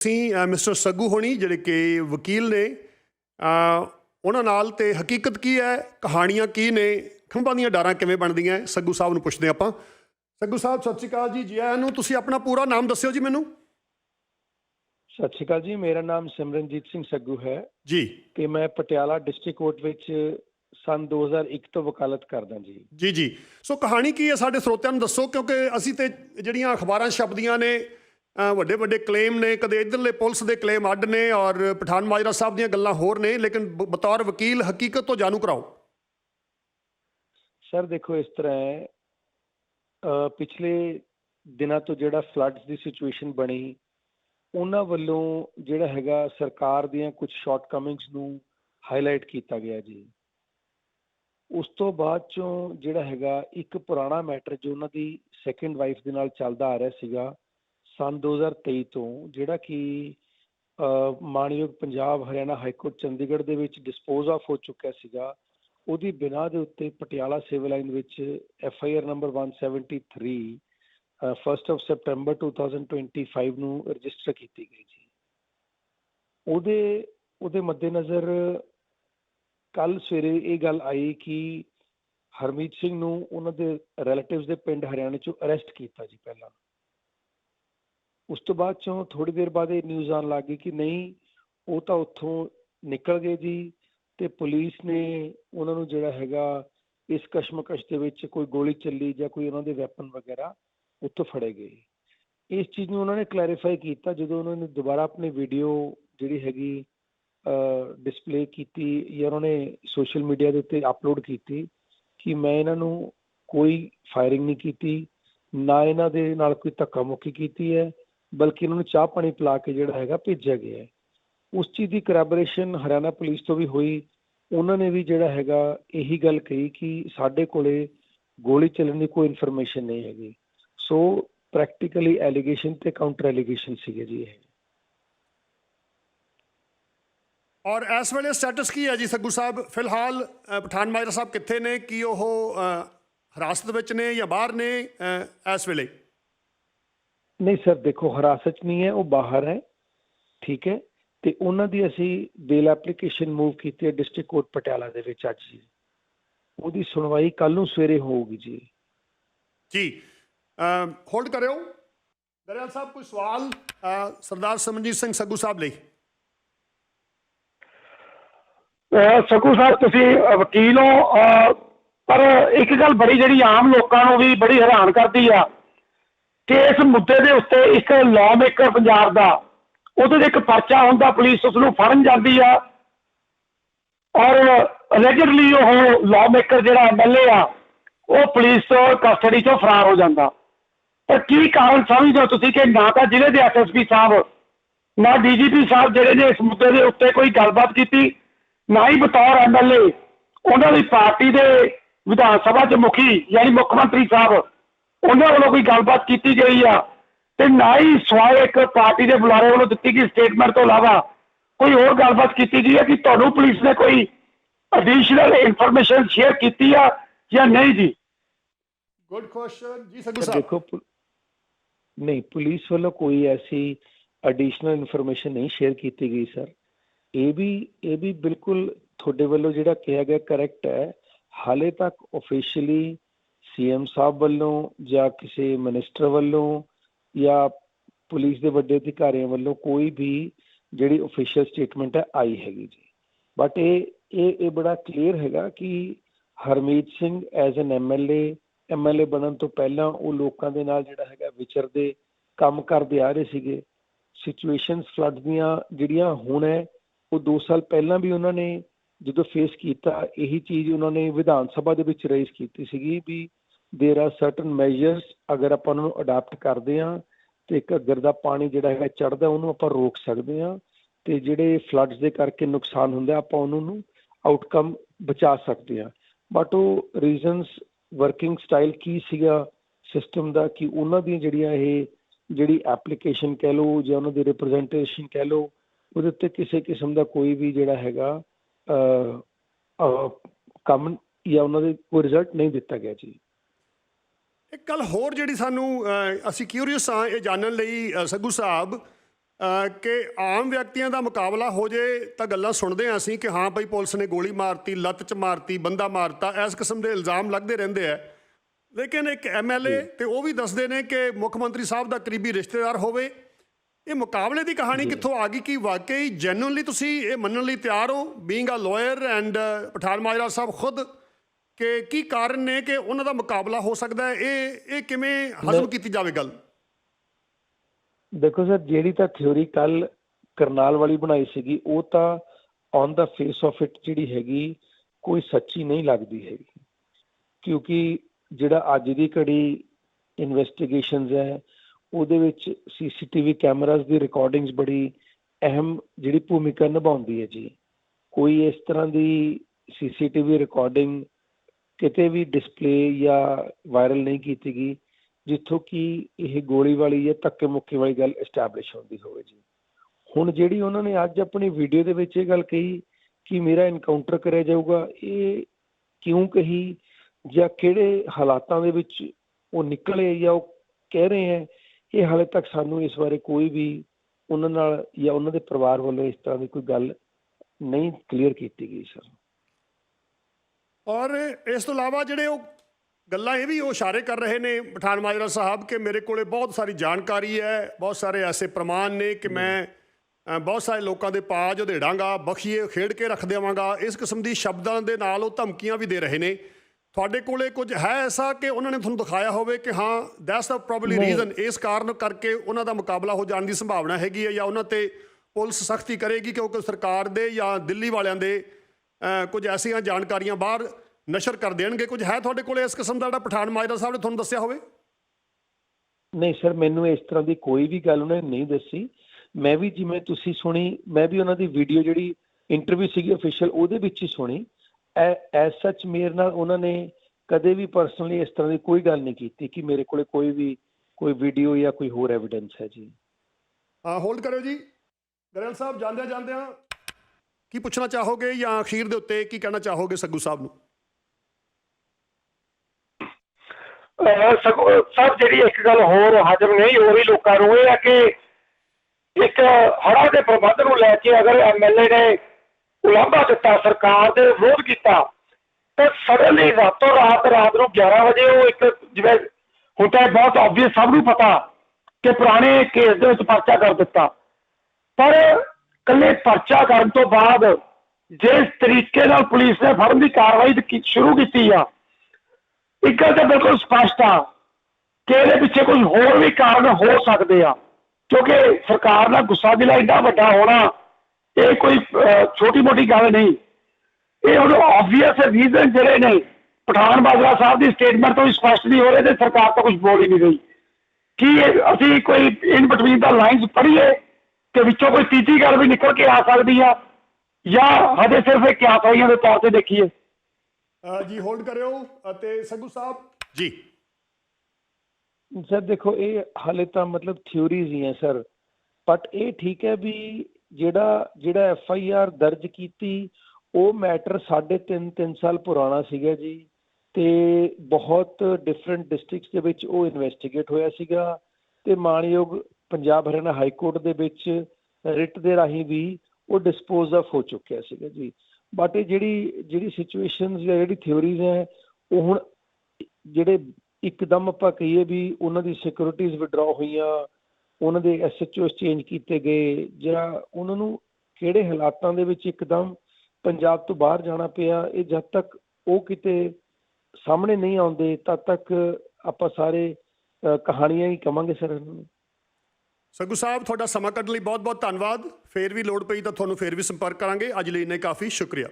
ਅਸੀਂ ਅ, ਮਿਸਟਰ ਸੱਗੂ ਹੋਣੀ ਜਿਹੜੇ ਕਿ ਵਕੀਲ ਨੇ ਉਹਨਾਂ ਨਾਲ ਤੇ ਹਕੀਕਤ ਕੀ ਹੈ ਕਹਾਣੀਆਂ ਕੀ ਨੇ ਖੰਭਾਂ ਦੀਆਂ ਡਾਰਾਂ ਕਿਵੇਂ ਬਣਦੀਆਂ? ਸੱਗੂ ਸਾਹਿਬ ਨੂੰ ਪੁੱਛਦੇ ਆਪਾਂ। ਸੱਗੂ ਸਾਹਿਬ ਸਤਿ ਸ਼੍ਰੀ ਅਕਾਲ ਜੀ। ਜੀ ਆਇਆਂ ਨੂੰ ਤੁਸੀਂ ਆਪਣਾ ਪੂਰਾ ਨਾਮ ਦੱਸਿਓ ਜੀ ਮੈਨੂੰ। ਸਤਿ ਸ਼੍ਰੀ ਅਕਾਲ ਜੀ ਮੇਰਾ ਨਾਮ ਸਿਮਰਨਜੀਤ ਸਿੰਘ ਸੱਗੂ ਹੈ। ਜੀ। ਤੇ ਮੈਂ ਪਟਿਆਲਾ ਡਿਸਟ੍ਰਿਕਟ ਕੋਰਟ ਵਿੱਚ ਸਨ 2001 ਤੋਂ ਵਕਾਲਤ ਕਰਦਾ ਜੀ। ਜੀ ਜੀ। ਸੋ ਕਹਾਣੀ ਕੀ ਹੈ ਸਾਡੇ ਸਰੋਤਿਆਂ ਨੂੰ ਦੱਸੋ ਕਿਉਂਕਿ ਅਸੀਂ ਤੇ ਜਿਹੜੀਆਂ ਅਖਬਾਰਾਂ ਛਪਦੀਆਂ ਨੇ ਵੱਡੇ ਵੱਡੇ ਕਲੇਮ ਨੇ, ਕਦੇ ਇਧਰਲੇ ਪੁਲਿਸ ਦੇ ਕਲੇਮ ਅੱਡ ਨੇ ਔਰ ਪਠਾਨ ਮਾਜਰਾ ਸਾਹਿਬ ਦੀਆਂ ਗੱਲਾਂ ਹੋਰ ਨੇ, ਲੇਕਿਨ ਬਤੌਰ ਵਕੀਲ ਹਕੀਕਤ ਤੋਂ ਜਾਣੂ ਕਰਾਓ। ਸਰ ਦੇਖੋ, ਇਸ ਤਰ੍ਹਾਂ ਹੈ ਪਿਛਲੇ ਦਿਨਾਂ ਤੋਂ ਜਿਹੜਾ ਫਲੱਡਸ ਦੀ ਸਿਚੁਏਸ਼ਨ ਬਣੀ, ਉਹਨਾਂ ਵੱਲੋਂ ਜਿਹੜਾ ਹੈਗਾ ਸਰਕਾਰ ਦੀਆਂ ਕੁਝ ਸ਼ਾਰਟਕਮਿੰਗਸ ਨੂੰ ਹਾਈਲਾਈਟ ਕੀਤਾ ਗਿਆ ਜੀ। ਉਸ ਤੋਂ ਬਾਅਦ ਚੋਂ ਜਿਹੜਾ ਹੈਗਾ ਇੱਕ ਪੁਰਾਣਾ ਮੈਟਰ ਜੋ ਉਹਨਾਂ ਦੀ ਸੈਕੰਡ ਵਾਈਫ ਦੇ ਨਾਲ ਚੱਲਦਾ ਆ ਰਿਹਾ ਸੀਗਾ ਸਨ 2023 ਤੋਂ ਜਿਹੜਾ ਕਿ ਅ, ਮਾਣਯੋਗ ਪੰਜਾਬ ਹਰਿਆਣਾ ਹਾਈ ਕੋਰਟ ਚੰਡੀਗੜ੍ਹ ਦੇ ਵਿੱਚ ਡਿਸਪੋਜ਼ ਆਫ ਹੋ ਚੁੱਕਿਆ ਸੀਗਾ ਉਹਦੀ ਬਿਨਾਂ ਦੇ ਉੱਤੇ ਪਟਿਆਲਾ ਸਿਵਲ ਲਾਈਨ ਵਿੱਚ F I R number 173 first of September 2025 ਨੂੰ ਰਜਿਸਟਰ ਕੀਤੀ ਗਈ ਜੀ ਉਹਦੇ ਉਹਦੇ ਮੱਦੇਨਜ਼ਰ ਕੱਲ ਸਵੇਰੇ ਇਹ ਗੱਲ ਆਈ ਕਿ ਹਰਮੀਤ ਸਿੰਘ ਨੂੰ ਉਹਨਾਂ ਦੇ ਰਿਲੇਟਿਵਸ ਦੇ ਪਿੰਡ ਹਰਿਆਣੇ ਚੋਂ ਅਰੈਸਟ ਕੀਤਾ ਜੀ ਪਹਿਲਾਂ। ਉਸ ਤੋਂ ਬਾਅਦ ਚੋਂ ਥੋੜੀ ਦੇਰ ਬਾਅਦ ਇਹ ਨਿਊਜ਼ ਆਉਣ ਲੱਗ ਗਈ ਕਿ ਨਹੀਂ, ਉਹ ਤਾਂ ਉੱਥੋਂ ਨਿਕਲ ਗਏ ਜੀ ਤੇ ਪੁਲਿਸ ਨੇ ਉਹਨਾਂ ਨੂੰ ਜਿਹੜਾ ਹੈਗਾ ਇਸ ਕਸ਼ਮਕਸ਼ ਦੇ ਵਿੱਚ ਕੋਈ ਗੋਲੀ ਚੱਲੀ ਜਾਂ ਕੋਈ ਉਹਨਾਂ ਦੇ ਵੈਪਨ ਵਗੈਰਾ ਉੱਥੋਂ ਫੜੇ ਗਏ। ਇਸ ਚੀਜ਼ ਨੂੰ ਉਹਨਾਂ ਨੇ ਕਲੈਰੀਫਾਈ ਕੀਤਾ ਜਦੋਂ ਉਹਨਾਂ ਨੇ ਦੁਬਾਰਾ ਆਪਣੀ ਵੀਡੀਓ ਜਿਹੜੀ ਹੈਗੀ ਡਿਸਪਲੇ ਕੀਤੀ ਜਾਂ ਉਹਨਾਂ ਨੇ ਸੋਸ਼ਲ ਮੀਡੀਆ ਦੇ ਉੱਤੇ ਅਪਲੋਡ ਕੀਤੀ ਕਿ ਮੈਂ ਇਹਨਾਂ ਨੂੰ ਕੋਈ ਫਾਇਰਿੰਗ ਨਹੀਂ ਕੀਤੀ, ਨਾ ਇਹਨਾਂ ਦੇ ਨਾਲ ਕੋਈ ਧੱਕਾ ਮੁੱਕੀ ਕੀਤੀ ਹੈ ਬਲਕਿ ਉਹਨਾਂ ਨੂੰ ਚਾਹ ਪਾਣੀ ਪਿਲਾ ਕੇ ਜਿਹੜਾ ਹੈਗਾ ਭੇਜਿਆ ਗਿਆ ਹੈ। ਉਸ ਚੀਜ਼ ਦੀ ਕਰੈਬੋਰੇਸ਼ਨ ਹਰਿਆਣਾ ਪੁਲਿਸ ਤੋਂ ਵੀ ਹੋਈ। ਉਹਨਾਂ ਨੇ ਵੀ ਜਿਹੜਾ ਹੈਗਾ ਇਹੀ ਗੱਲ ਕਹੀ ਕਿ ਸਾਡੇ ਕੋਲੇ ਗੋਲੀ ਚੱਲਣ ਦੀ ਕੋਈ ਇਨਫੋਰਮੇਸ਼ਨ ਨਹੀਂ ਹੈਗੀ। ਸੋ ਪ੍ਰੈਕਟੀਕਲੀ ਐਲੀਗੇਸ਼ਨ ਤੇ ਕਾਊਂਟਰ ਐਲੀਗੇਸ਼ਨ ਸੀਗੇ ਜੀ ਇਹ। ਔਰ ਇਸ ਵੇਲੇ ਸਟੇਟਸ ਕੀ ਹੈ ਜੀ ਸੱਗੂ ਸਾਹਿਬ? ਫਿਲਹਾਲ ਅ, ਪਠਾਨ ਮਾਜਰਾ ਸਾਹਿਬ ਕਿੱਥੇ ਨੇ? ਕੀ ਉਹ ਅ, ਹਿਰਾਸਤ ਵਿੱਚ ਨੇ ਜਾਂ ਬਾਹਰ ਨੇ ਇਸ ਵੇਲੇ? ਨਹੀਂ ਸਰ ਦੇਖੋ ਹਿਰਾਸਤ 'ਚ ਨਹੀਂ ਹੈ ਉਹ ਬਾਹਰ ਹੈ ਠੀਕ ਹੈ। ਤੇ ਉਹਨਾਂ ਦੀ ਅਸੀਂ ਬੇਲ ਐਪਲੀਕੇਸ਼ਨ ਮੂਵ ਕੀਤੀ ਹੈ ਡਿਸਟ੍ਰਿਕਟ ਕੋਰਟ ਪਟਿਆਲਾ ਦੇ ਵਿੱਚ ਅੱਜ ਜੀ। ਉਹਦੀ ਸੁਣਵਾਈ ਕੱਲ ਨੂੰ ਸਵੇਰੇ ਹੋਊਗੀ ਜੀ। ਜੀ ਹੋਲਡ ਕਰਿਓ। ਦਰਿਆਲ ਸਾਹਿਬ ਕੋਈ ਸਵਾਲ? ਸਰਦਾਰ ਸਮਨਜੀਤ ਸਿੰਘ ਸੱਗੂ ਸਾਹਿਬ ਲਈ। ਸਕੂ ਸਾਹਿਬ ਤੁਸੀਂ ਵਕੀਲ ਹੋ ਪਰ ਇੱਕ ਗੱਲ ਬੜੀ ਜਿਹੜੀ ਆਮ ਲੋਕਾਂ ਨੂੰ ਵੀ ਬੜੀ ਹੈਰਾਨ ਕਰਦੀ ਆ। ਕਿ ਇਸ ਮੁੱਦੇ ਦੇ ਉੱਤੇ ਇੱਕ ਲਾਅ ਮੇਕਰ ਪੰਜਾਬ ਦਾ, ਉਹਦੇ ਤੇ ਇੱਕ ਪਰਚਾ ਹੁੰਦਾ ਪੁਲਿਸ ਉਸ ਨੂੰ ਫੜਨ ਜਾਂਦੀ ਆ। ਔਰ ਅਲੈਜਡਲੀ ਉਹ ਲਾਅ ਮੇਕਰ ਜਿਹੜਾ ਐਮਐਲਏ ਆ, ਉਹ ਪੁਲਿਸ ਕਸਟਡੀ ਚੋਂ ਫਰਾਰ ਹੋ ਜਾਂਦਾ। ਪਰ ਕੀ ਕਾਰਨ ਸਮਝਦੇ ਹੋ ਤੁਸੀਂ ਕਿ ਨਾ ਤਾਂ ਜ਼ਿਲ੍ਹੇ ਦੇ ਐਸਐਸਪੀ ਸਾਹਿਬ, ਨਾ ਡੀਜੀਪੀ ਸਾਹਿਬ ਜਿਹੜੇ ਨੇ ਇਸ ਮੁੱਦੇ ਦੇ ਉੱਤੇ ਕੋਈ ਗੱਲਬਾਤ ਕੀਤੀ, ਨਾ ਹੀ ਬਤੌਰ ਐਮਐਲਏ ਉਹਨਾਂ ਦੀ ਪਾਰਟੀ ਦੇ ਵਿਧਾਨ ਸਭਾ ਚ ਮੁਖੀ, ਯਾਨੀ ਮੁੱਖ ਮੰਤਰੀ ਸਾਹਿਬ ਉਹਨਾਂ ਵੱਲੋਂ ਕੋਈ ਗੱਲਬਾਤ ਕੀਤੀ ਗਈ ਆ ਤੇ ਨਾ ਹੀ ਸਵਾਏ ਇੱਕ ਪਾਰਟੀ ਦੇ ਬੁਲਾਰੇ ਵੱਲੋਂ ਦਿੱਤੀ ਗਈ ਸਟੇਟਮੈਂਟ ਤੋਂ ਇਲਾਵਾ ਕੋਈ ਹੋਰ ਗੱਲਬਾਤ ਕੀਤੀ ਗਈ ਹੈ ਕਿ ਤੁਹਾਨੂੰ ਪੁਲਿਸ ਨੇ ਕੋਈ ਐਡੀਸ਼ਨਲ ਇਨਫੋਰਮੇਸ਼ਨ ਸ਼ੇਅਰ ਕੀਤੀ ਆ ਜਾਂ ਨਹੀਂ ਜੀ? ਗੁੱਡ ਕੁਐਸਚਨ ਜੀ ਸੱਗੂ ਸਰ ਸਾਹਿਬ। ਦੇਖੋ ਪੁ- ਨਹੀਂ ਪੁਲਿਸ ਵੱਲੋਂ ਕੋਈ ਐਸੀ ਐਡੀਸ਼ਨਲ ਇਨਫੋਰਮੇਸ਼ਨ ਨਹੀਂ ਸ਼ੇਅਰ ਕੀਤੀ ਗਈ ਸਰ। ਇਹ ਵੀ ਇਹ ਵੀ ਬਿਲਕੁਲ ਤੁਹਾਡੇ ਵੱਲੋਂ ਜਿਹੜਾ ਕਿਹਾ ਗਿਆ ਕਰੈਕਟ ਹੈ। ਹਾਲੇ ਤੱਕ ਆਫੀਸ਼ੀਅਲੀ ਸੀਐਮ ਸਾਹਿਬ ਵੱਲੋਂ ਜਾਂ ਕਿਸੇ ਮਿਨਿਸਟਰ ਵੱਲੋਂ ਜਾਂ ਪੁਲਿਸ ਦੇ ਵੱਡੇ ਅਧਿਕਾਰੀਆਂ ਵੱਲੋਂ ਕੋਈ ਵੀ ਜਿਹੜੀ ਆਫੀਸ਼ੀਅਲ ਸਟੇਟਮੈਂਟ ਹੈ, ਆਈ ਹੈਗੀ ਜੀ। ਬਟ ਇਹ ਇਹ ਇਹ ਬੜਾ ਕਲੀਅਰ ਹੈਗਾ ਕਿ Harmeet Singh as an MLA MLA ਬਣਨ ਤੋਂ ਪਹਿਲਾਂ ਉਹ ਲੋਕਾਂ ਦੇ ਨਾਲ ਜਿਹੜਾ ਹੈਗਾ ਵਿਚਰਦੇ ਕੰਮ ਕਰਦੇ ਆ ਰਹੇ ਸੀਗੇ। ਸਿਚੁਏਸ਼ਨਸ ਫਲੱਡ ਦੀਆਂ ਜਿਹੜੀਆਂ ਹੁਣ ਹੈ, ਉਹ 2 ਸਾਲ ਪਹਿਲਾਂ ਵੀ ਉਹਨਾਂ ਨੇ ਜਦੋਂ ਫੇਸ ਕੀਤਾ, ਇਹੀ ਚੀਜ਼ ਉਹਨਾਂ ਨੇ ਵਿਧਾਨ ਸਭਾ ਦੇ ਵਿੱਚ ਰੇਜ਼ ਕੀਤੀ ਸੀਗੀ ਵੀ ਦੇਰ ਆਰ ਸਰਟਨ ਮੈਜਰਸ ਅਗਰ ਆਪਾਂ ਉਹਨਾਂ ਨੂੰ ਅਡਾਪਟ ਕਰਦੇ ਹਾਂ ਤੇ ਘੱਗਰ ਦਾ ਪਾਣੀ ਜਿਹੜਾ ਹੈਗਾ ਚੜਦਾ ਉਹਨੂੰ ਆਪਾਂ ਰੋਕ ਸਕਦੇ ਹਾਂ ਤੇ ਜਿਹੜੇ ਫਲੱਡਸ ਦੇ ਕਰਕੇ ਨੁਕਸਾਨ ਹੁੰਦਾ, ਆਪਾਂ ਉਹਨਾਂ ਨੂੰ ਆਊਟਕਮ ਬਚਾ ਸਕਦੇ ਹਾਂ। ਬਟ ਉਹ ਰੀਜ਼ਨਸ ਵਰਕਿੰਗ ਸਟਾਈਲ ਕੀ ਸੀਗਾ ਸਿਸਟਮ ਦਾ, ਕਿ ਉਹਨਾਂ ਦੀਆਂ ਜਿਹੜੀਆਂ ਇਹ ਜਿਹੜੀ ਐਪਲੀਕੇਸ਼ਨ ਕਹਿ ਲਓ ਜਾਂ ਉਹਨਾਂ ਦੀ ਰਿਪਰੈਜ਼ੈਂਟੇਸ਼ਨ ਕਹਿ ਲਓ, ਉਹਦੇ ਉੱਤੇ ਕਿਸੇ ਕਿਸਮ ਦਾ ਕੋਈ ਵੀ ਜਿਹੜਾ ਹੈਗਾ ਕੰਮ ਜਾਂ ਉਹਨਾਂ ਦੇ ਕੋਈ ਰਿਜ਼ਲਟ ਨਹੀਂ ਦਿੱਤਾ ਗਿਆ ਜੀ। ਇੱਕ ਗੱਲ ਹੋਰ ਜਿਹੜੀ ਸਾਨੂੰ ਅਸੀਂ ਕਿਊਰੀਅਸ ਹਾਂ ਇਹ ਜਾਣਨ ਲਈ ਸੱਗੂ ਸਾਹਿਬ ਕਿ ਆਮ ਵਿਅਕਤੀਆਂ ਦਾ ਮੁਕਾਬਲਾ ਹੋ ਜੇ ਤਾਂ ਗੱਲਾਂ ਸੁਣਦੇ ਹਾਂ ਅਸੀਂ ਕਿ ਹਾਂ ਭਾਈ ਪੁਲਿਸ ਨੇ ਗੋਲੀ ਮਾਰਤੀ ਲੱਤ ਚ ਮਾਰਤੀ ਬੰਦਾ ਮਾਰਤਾ ਇਸ ਕਿਸਮ ਦੇ ਇਲਜ਼ਾਮ ਲੱਗਦੇ ਰਹਿੰਦੇ ਆ। ਲੇਕਿਨ ਇੱਕ ਐਮਐਲਏ ਤੇ ਉਹ ਵੀ ਦੱਸਦੇ ਨੇ ਕਿ ਮੁੱਖ ਮੰਤਰੀ ਸਾਹਿਬ ਦਾ ਕਰੀਬੀ ਰਿਸ਼ਤੇਦਾਰ ਹੋਵੇ। ਇਹ ਮੁਕਾਬਲੇ ਦੀ ਕਹਾਣੀ ਕਿੱਥੋਂ ਆ ਗਈ ਕਿ ਵਾਕਈ ਜੈਨੂਇਨਲੀ ਤੁਸੀਂ ਇਹ ਮੰਨਣ ਲਈ ਤਿਆਰ ਹੋ? Being a liar and Pathan Majra Sahib ਖੁਦ ਕਿ ਕੀ ਕਾਰਨ ਨੇ ਕਿ ਉਹਨਾਂ ਦਾ ਮੁਕਾਬਲਾ ਹੋ ਸਕਦਾ ਹੈ? ਇਹ ਇਹ ਕਿਵੇਂ ਹਜ਼ਮ ਕੀਤੀ ਜਾਵੇ ਗੱਲ? ਦੇਖੋ ਸਰ ਜਿਹੜੀ ਤਾਂ ਥਿਉਰੀ ਕੱਲ ਕਰਨਾਲ ਵਾਲੀ ਬਣਾਈ ਸੀਗੀ ਉਹ ਤਾਂ on the face of it ਜਿਹੜੀ ਹੈਗੀ ਕੋਈ ਸੱਚੀ ਨਹੀਂ ਲੱਗਦੀ ਹੈਗੀ। ਕਿਉਂਕਿ ਜਿਹੜਾ ਅੱਜ ਦੀ ਘੜੀ ਇਨਵੈਸਟੀਗੇਸ਼ਨਸ ਹੈ ਉਹਦੇ ਵਿੱਚ ਸੀਸੀਟੀਵੀ ਕੈਮਰਾਜ਼ ਦੀ ਰਿਕਾਰਡਿੰਗਸ ਬੜੀ ਅਹਿਮ ਜਿਹੜੀ ਭੂਮਿਕਾ ਨਿਭਾਉਂਦੀ ਹੈ ਜੀ। ਕੋਈ ਇਸ ਤਰ੍ਹਾਂ ਦੀ ਸੀਸੀਟੀਵੀ ਰਿਕਾਰਡਿੰਗ ਕਿਤੇ ਵੀ ਡਿਸਪਲੇ ਜਾਂ ਵਾਇਰਲ ਨਹੀਂ ਕੀਤੀ ਗਈ, ਜਿੱਥੋਂ ਕਿ ਇਹ ਗੋਲੀ ਵਾਲੀ ਜਾਂ ਧੱਕੇ ਮੁੱਕੇ ਵਾਲੀ ਗੱਲ ਐਸਟੈਬਲਿਸ਼ ਹੁੰਦੀ ਹੋਵੇ ਜੀ। ਹੁਣ ਜਿਹੜੀ ਉਹਨਾਂ ਨੇ ਅੱਜ ਆਪਣੀ ਵੀਡੀਓ ਦੇ ਵਿੱਚ ਇਹ ਗੱਲ ਕਹੀ ਕਿ ਮੇਰਾ ਇਨਕਾਊਂਟਰ ਕਰਿਆ ਜਾਊਗਾ, ਇਹ ਕਿਉਂ ਕਹੀ ਜਾਂ ਕਿਹੜੇ ਹਾਲਾਤਾਂ ਦੇ ਵਿੱਚ ਉਹ ਨਿਕਲੇ ਜਾਂ ਉਹ ਕਹਿ ਰਹੇ ਹੈ, ਇਹ ਹਾਲੇ ਤੱਕ ਸਾਨੂੰ ਇਸ ਬਾਰੇ ਕੋਈ ਵੀ ਉਹਨਾਂ ਨਾਲ ਜਾਂ ਉਹਨਾਂ ਦੇ ਪਰਿਵਾਰ ਵੱਲੋਂ ਇਸ ਤਰ੍ਹਾਂ ਦੀ ਕੋਈ ਗੱਲ ਨਹੀਂ ਕਲੀਅਰ ਕੀਤੀ ਗਈ, ਸਰ। ਔਰ ਇਸ ਤੋਂ ਇਲਾਵਾ ਜਿਹੜੇ ਉਹ ਗੱਲਾਂ ਇਹ ਵੀ ਉਹ ਇਸ਼ਾਰੇ ਕਰ ਰਹੇ ਨੇ ਪਠਾਨ ਮਾਜਰਾ ਸਾਹਿਬ ਕਿ ਮੇਰੇ ਕੋਲੇ ਬਹੁਤ ਸਾਰੀ ਜਾਣਕਾਰੀ ਹੈ ਬਹੁਤ ਸਾਰੇ ਐਸੇ ਪ੍ਰਮਾਣ ਨੇ ਕਿ ਮੈਂ ਬਹੁਤ ਸਾਰੇ ਲੋਕਾਂ ਦੇ ਪਾ ਉਧੇੜਾਂਗਾ ਬਖੀਏ ਖੇਡ ਕੇ ਰੱਖ ਦੇਵਾਂਗਾ ਇਸ ਕਿਸਮ ਦੀ ਸ਼ਬਦਾਂ ਦੇ ਨਾਲ ਉਹ ਧਮਕੀਆਂ ਵੀ ਦੇ ਰਹੇ ਨੇ ਤੁਹਾਡੇ ਕੋਲੇ ਕੁਝ ਹੈ ਐਸਾ ਕਿ ਉਹਨਾਂ ਨੇ ਤੁਹਾਨੂੰ ਦਿਖਾਇਆ ਹੋਵੇ ਕਿ ਹਾਂ ਦੈਟਸ ਦਾ ਪ੍ਰੋਬਬਲੀ। ਰੀਜ਼ਨ ਇਸ ਕਾਰਨ ਕਰਕੇ ਉਹਨਾਂ ਦਾ ਮੁਕਾਬਲਾ ਹੋ ਜਾਣ ਦੀ ਸੰਭਾਵਨਾ ਹੈਗੀ ਹੈ ਜਾਂ ਉਹਨਾਂ ਤੇ ਪੁਲਿਸ ਸਖਤੀ ਕਰੇਗੀ ਕਿਉਂਕਿ ਸਰਕਾਰ ਦੇ ਜਾਂ ਦਿੱਲੀ ਵਾਲਿਆਂ ਦੇ ਕੁਝ ਐਸੀਆਂ ਜਾਣਕਾਰੀਆਂ ਬਾਹਰ ਨਸ਼ਰ ਕਰ ਦੇਣਗੇ ਕੁਝ ਹੈ ਤੁਹਾਡੇ ਕੋਲੇ ਇਸ ਕਿਸਮ ਦਾ ਜਿਹੜਾ ਪਠਾਨ ਮਾਜਰਾ ਸਾਹਿਬ ਨੇ ਤੁਹਾਨੂੰ ਦੱਸਿਆ ਹੋਵੇ? ਨਹੀਂ ਸਰ ਮੈਨੂੰ ਇਸ ਤਰ੍ਹਾਂ ਦੀ ਕੋਈ ਵੀ ਗੱਲ ਉਹਨੇ ਨਹੀਂ ਦੱਸੀ। ਮੈਂ ਵੀ ਜਿਵੇਂ ਤੁਸੀਂ ਸੁਣੀ ਮੈਂ ਵੀ ਉਹਨਾਂ ਦੀ ਵੀਡੀਓ ਜਿਹੜੀ ਇੰਟਰਵਿਊ ਸੀਗੀ ਅਫੀਸ਼ੀਅਲ ਉਹਦੇ ਵਿੱਚ ਹੀ ਸੁਣੀ। ਐਸ ਸੱਚ ਮੇਰੇ ਨਾਲ ਉਹਨਾਂ ਨੇ ਕਦੇ ਵੀ ਪਰਸਨਲੀ ਇਸ ਤਰ੍ਹਾਂ ਦੀ ਕੋਈ ਗੱਲ ਨਹੀਂ ਕੀਤੀ ਕਿ ਮੇਰੇ ਕੋਲੇ ਕੋਈ ਵੀ ਕੋਈ ਵੀਡੀਓ ਜਾਂ ਕੋਈ ਹੋਰ ਐਵੀਡੈਂਸ ਹੈ ਜੀ। ਹਾਂ ਹੋਲਡ ਕਰਿਓ ਜੀ। ਗਰੇਲ ਸਾਹਿਬ ਜਾਂਦੇ ਜਾਂਦੇ ਕੀ ਪੁੱਛਣਾ ਚਾਹੋਗੇ ਜਾਂ ਅਖੀਰ ਦੇ ਉੱਤੇ ਕੀ ਕਹਿਣਾ ਚਾਹੋਗੇ ਸੱਗੂ ਸਾਹਿਬ ਨੂੰ ਅਹ ਸਗੋਂ ਸਭ ਜਿਹੜੀ ਇੱਕ ਗੱਲ ਹੋਰ ਹਜਮ ਨਹੀਂ ਹੋ ਰਹੀ ਲੋਕਾਂ ਨੂੰ, ਇਹ ਹੈ ਕਿ ਇੱਕ ਹੜ੍ਹਾਂ ਦੇ ਪ੍ਰਬੰਧ ਨੂੰ ਲੈ ਕੇ ਅਗਰ ਐਮਐਲਏ ਨੇ ਉਲਾਂਭਾ ਦਿੱਤਾ, ਸਰਕਾਰ ਦੇ ਵਿਰੋਧ ਕੀਤਾ, ਤਾਂ ਸਡਨਲੀ ਰਾਤੋਂ ਰਾਤ ਰਾਤ ਨੂੰ 11 ਵਜੇ ਉਹ ਇੱਕ ਜਿਵੇਂ ਹੁਣ ਬਹੁਤ ਆਬਵੀਅਸ ਸਭ ਨੂੰ ਪਤਾ ਕਿ ਪੁਰਾਣੇ ਕੇਸ ਦੇ ਵਿੱਚ ਪਰਚਾ ਕਰ ਦਿੱਤਾ। ਪਰ ਕੱਲੇ ਪਰਚਾ ਕਰਨ ਤੋਂ ਬਾਅਦ ਜਿਸ ਤਰੀਕੇ ਨਾਲ ਪੁਲਿਸ ਨੇ ਫੜਨ ਦੀ ਕਾਰਵਾਈ ਸ਼ੁਰੂ ਕੀਤੀ ਆ ਇੱਕ ਗੱਲ ਤਾਂ ਬਿਲਕੁਲ ਸਪਸ਼ਟ ਆ ਕਿ ਇਹਦੇ ਪਿੱਛੇ ਕੁਝ ਹੋਰ ਵੀ ਕਾਰਨ ਹੋ ਸਕਦੇ ਆ। ਕਿਉਂਕਿ ਸਰਕਾਰ ਦਾ ਗੁੱਸਾ ਜ਼ਿਲ੍ਹਾ ਇੰਨਾ ਵੱਡਾ ਹੋਣਾ, ਇਹ ਕੋਈ ਛੋਟੀ ਮੋਟੀ ਗੱਲ ਨਹੀਂ। ਇਹ ਹੁਣ ਆਬਵੀਅਸ ਰੀਜ਼ਨ ਜਿਹੜੇ ਨੇ, ਪਠਾਨ ਬਾਜਵਾ ਸਾਹਿਬ ਦੀ ਸਟੇਟਮੈਂਟ ਤੋਂ ਹੀ ਸਪਸ਼ਟ ਨਹੀਂ ਹੋ ਰਹੇ ਤੇ ਸਰਕਾਰ ਤਾਂ ਕੁਝ ਬੋਲ ਹੀ ਨਹੀਂ ਰਹੀ। ਕੀ ਅਸੀਂ ਕੋਈ ਇਨ ਬਿਟਵੀਨ ਦਾ ਲਾਈਨਸ ਪੜ੍ਹੀਏ ਕਿ ਵਿੱਚੋਂ ਕੋਈ ਤੀਜੀ ਗੱਲ ਵੀ ਨਿਕਲ ਕੇ ਆ ਸਕਦੀ ਆ? ਜਾਂ ਹਜੇ ਸਿਰਫ ਇੱਕ ਕਿਆਸਾਈਆਂ ਦੇ ਤੌਰ ਤੇ ਦੇਖੀਏ। ਜੀ ਹੋਲਡ ਕਰਿਓ ਅਤੇ ਸੱਗੂ ਸਾਹਿਬ। ਜੀ। ਸਰ ਦੇਖੋ ਇਹ ਹਾਲੇ ਤਾਂ ਮਤਲਬ ਥਿਊਰੀਜ਼ ਹੀ ਹੈ ਸਰ। ਬਟ ਇਹ ਠੀਕ ਹੈ ਵੀ ਜਿਹੜਾ ਜਿਹੜਾ ਐਫ ਆਈ ਆਰ ਦਰਜ ਕੀਤੀ ਉਹ ਮੈਟਰ ਸਾਢੇ ਤਿੰਨ ਤਿੰਨ ਸਾਲ ਪੁਰਾਣਾ ਸੀਗਾ ਜੀ। ਤੇ ਬਹੁਤ ਡਿਫਰੈਂਟ ਡਿਸਟ੍ਰਿਕਟਸ ਦੇ ਵਿੱਚ ਉਹ ਇਨਵੈਸਟੀਗੇਟ ਹੋਇਆ ਸੀਗਾ। ਤੇ ਮਾਨਯੋਗ ਪੰਜਾਬ ਹਰਿਆਣਾ ਹਾਈ ਕੋਰਟ ਦੇ ਵਿੱਚ ਰਿਟ ਦੇ ਰਾਹੀਂ ਵੀ ਉਹ ਡਿਸਪੋਜ਼ ਆਫ ਹੋ ਚੁੱਕਿਆ ਸੀਗਾ ਜੀ। ਬਟ ਇਹ ਜਿਹੜੀ ਜਿਹੜੀ ਸਿਚੁਏਸ਼ਨਸ ਜਾਂ ਜਿਹੜੀ ਥਿਉਰੀਜ਼ ਹੈ, ਉਹ ਹੁਣ ਜਿਹੜੇ ਇੱਕਦਮ ਆਪਾਂ ਕਹੀਏ ਵੀ ਉਹਨਾਂ ਦੀ ਸਿਕਿਉਰਿਟੀਜ਼ ਵਿਡਰਾ ਹੋਈਆਂ, ਉਹਨਾਂ ਦੇ ਐਸਐਚਓਸ ਚੇਂਜ ਕੀਤੇ ਗਏ, ਜਾਂ ਉਹਨਾਂ ਨੂੰ ਕਿਹੜੇ ਹਾਲਾਤਾਂ ਦੇ ਵਿੱਚ ਇੱਕਦਮ ਪੰਜਾਬ ਤੋਂ ਬਾਹਰ ਜਾਣਾ ਪਿਆ, ਇਹ ਜਦ ਤੱਕ ਉਹ ਕਿਤੇ ਸਾਹਮਣੇ ਨਹੀਂ ਆਉਂਦੇ, ਤਦ ਤੱਕ ਆਪਾਂ ਸਾਰੇ ਕਹਾਣੀਆਂ ਹੀ ਕਵਾਂਗੇ ਸਰ ਇਹਨਾਂ ਨੂੰ। ਸੱਗੂ ਸਾਹਿਬ, ਤੁਹਾਡਾ ਸਮਾਂ ਕੱਢਣ ਲਈ ਬਹੁਤ ਬਹੁਤ ਧੰਨਵਾਦ। ਫੇਰ ਵੀ ਲੋੜ ਪਈ ਤਾਂ ਤੁਹਾਨੂੰ ਫੇਰ ਵੀ ਸੰਪਰਕ ਕਰਾਂਗੇ। ਅੱਜ ਲਈ ਇੰਨੇ ਕਾਫੀ ਸ਼ੁਕਰੀਆ।